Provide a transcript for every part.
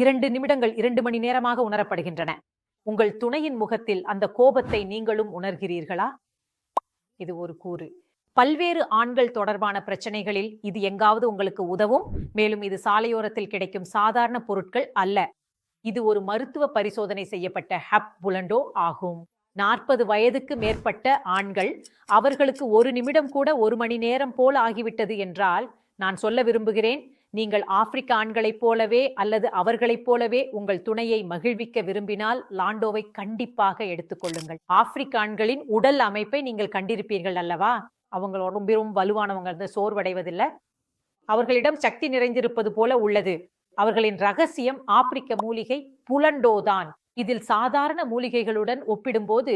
இரண்டு நிமிடங்கள் இரண்டு மணி நேரமாக உணரப்படுகின்றன. உங்கள் துணையின் முகத்தில் அந்த கோபத்தை நீங்களும் உணர்கிறீர்களா? இது ஒரு கூறு. பல்வேறு ஆண்கள் தொடர்பான பிரச்சனைகளில் இது எங்காவது உங்களுக்கு உதவும். மேலும் இது சாலையோரத்தில் கிடைக்கும் சாதாரண பொருட்கள் அல்ல. இது ஒரு மருத்துவ பரிசோதனை செய்யப்பட்ட ஹப் புலண்டோ ஆகும். நாற்பது வயதுக்கு மேற்பட்ட ஆண்கள் அவர்களுக்கு ஒரு நிமிடம் கூட ஒரு மணி நேரம் போல் ஆகிவிட்டது என்றால் நான் சொல்ல விரும்புகிறேன் நீங்கள் ஆப்பிரிக்க ஆண்களைப் போலவே அல்லது அவர்களைப் போலவே உங்கள் துணையை மகிழ்விக்க விரும்பினால் லாண்டோவை கண்டிப்பாக எடுத்துக்கொள்ளுங்கள் ஆப்பிரிக்க ஆண்களின் உடல் அமைப்பை நீங்கள் கண்டிருப்பீர்கள் அல்லவா? அவங்க ரொம்பவும் வலுவானவங்க இருந்து சோர்வடைவதில்லை. அவர்களிடம் சக்தி நிறைந்திருப்பது போல உள்ளது. அவர்களின் ரகசியம் ஆப்பிரிக்க மூலிகை புலண்டோதான். இதில் சாதாரண மூலிகைகளுடன் ஒப்பிடும்போது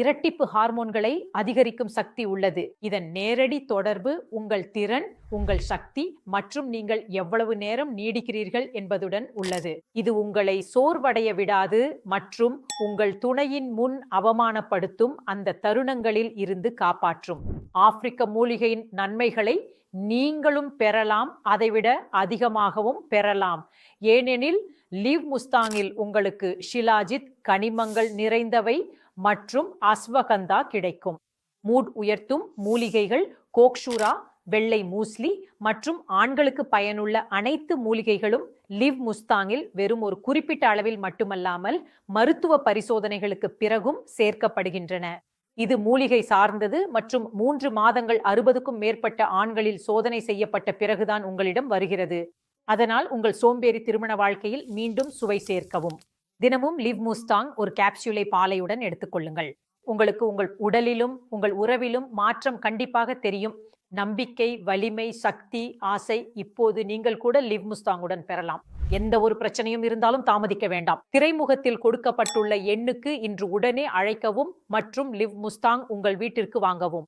இரட்டிப்பு ஹார்மோன்களை அதிகரிக்கும் சக்தி உள்ளது. இதன் நேரடி தொடர்பு உங்கள் திறன் உங்கள் சக்தி மற்றும் நீங்கள் எவ்வளவு நேரம் நீடிக்கிறீர்கள் என்பதுடன் உள்ளது. இது உங்களை சோர்வடைய விடாது மற்றும் உங்கள் துணையின் முன் அவமானப்படுத்தும் அந்த தருணங்களில் இருந்து காப்பாற்றும். ஆப்பிரிக்க மூலிகையின் நன்மைகளை நீங்களும் பெறலாம் அதைவிட அதிகமாகவும் பெறலாம். ஏனெனில் லீவ் முஸ்தாங்கில் உங்களுக்கு ஷிலாஜித் கனிமங்கள் நிறைந்தவை மற்றும் அஸ்வகந்தா கிடைக்கும். மூட் உயர்த்தும் மூலிகைகள் கோக்ஷூரா வெள்ளை மூஸ்லி மற்றும் ஆண்களுக்கு பயனுள்ள அனைத்து மூலிகைகளும் லிவ் முஸ்தாங்கில் வெறும் ஒரு குறிப்பிட்ட அளவில் மட்டுமல்லாமல் மருத்துவ பரிசோதனைகளுக்கு பிறகும் சேர்க்கப்படுகின்றன. இது மூலிகை சார்ந்தது மற்றும் மூன்று மாதங்கள் அறுபதுக்கும் மேற்பட்ட ஆண்களில் சோதனை செய்யப்பட்ட பிறகுதான் உங்களிடம் வருகிறது. அதனால் உங்கள் சோம்பேறி திருமண வாழ்க்கையில் மீண்டும் சுவை சேர்க்கவும். தினமும் லிவ் முஸ்டாங் ஒரு கேப்சியூலை பாலையுடன் எடுத்துக்கொள்ளுங்கள் உங்களுக்கு உங்கள் உடலிலும் உங்கள் உறவிலும் மாற்றம் கண்டிப்பாக தெரியும். நம்பிக்கை வலிமை சக்தி ஆசை இப்போது நீங்கள் கூட லிவ் முஸ்தாங்குடன் பெறலாம். எந்த ஒரு பிரச்சனையும் இருந்தாலும் தாமதிக்க வேண்டாம். திரைமுகத்தில் கொடுக்கப்பட்டுள்ள எண்ணுக்கு இன்று உடனே அழைக்கவும் மற்றும் லிவ் முஸ்தாங் உங்கள் வீட்டிற்கு வாங்கவும்.